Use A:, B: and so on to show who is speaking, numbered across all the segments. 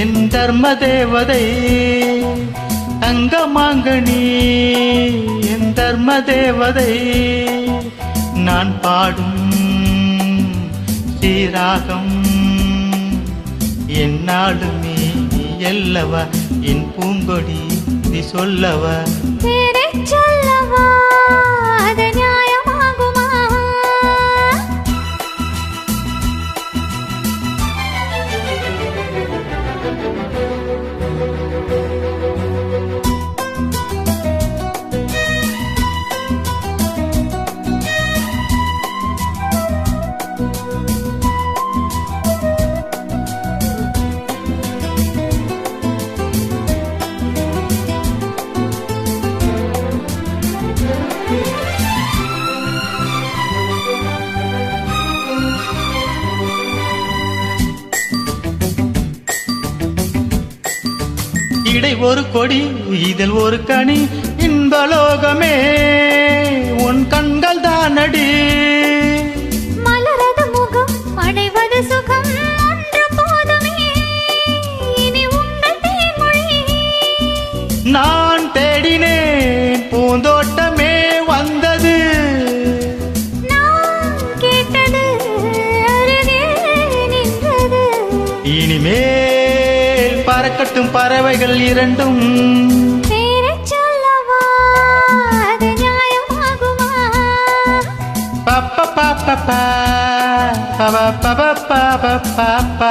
A: என் தர்ம தேவதை தங்கமாங்கனி என் தர்ம தேவதை நான் பாடும் ஸ்ரீராகம் என்னாலுமே நீ எல்லவ? என் பூங்கொடி நீ சொல்லவ? ஒரு கொடி இதில் ஒரு கனி. இன்பலோகமே உன் கண்கள் தானடி
B: மலரது முகம் அடைவது சுகம்.
A: பறக்கட்டும் பறவைகள் இரண்டும் பப்ப பப்ப பப்ப பப்ப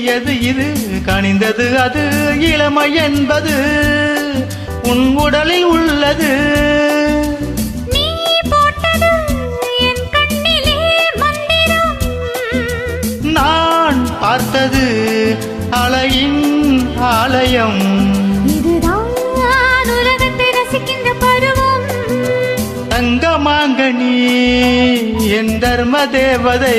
B: தீயது இது?
A: கனிந்தது அது இளமை என்பது உன் உடலில் உள்ளது. நான் பார்த்தது அலையின் ஆலயம்.
B: தங்கமாங்க
A: நீ என் தர்ம தேவதை.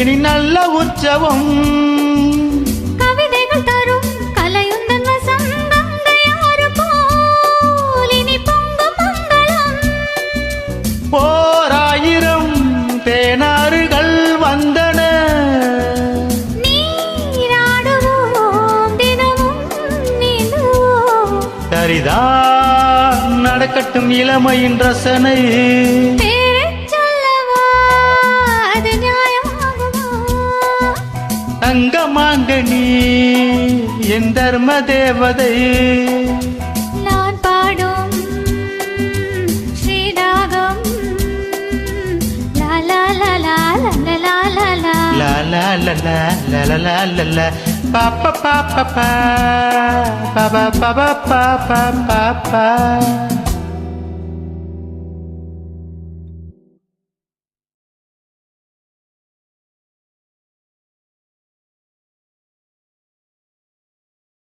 A: இனி நல்ல உற்சவம்.
B: கவிதைகள் தரும் கலையுந்தன்
A: போராயிரம் தேனாறுகள் வந்தன. சரிதா நடக்கட்டும் இளமையின் ரசனை. என் தர்ம தேவதை
B: நான் பாடும் ஸ்ரீராகம்
A: பாப்பா பாப்பா பாப்பா பாப்பா பாப்பா பாப்பா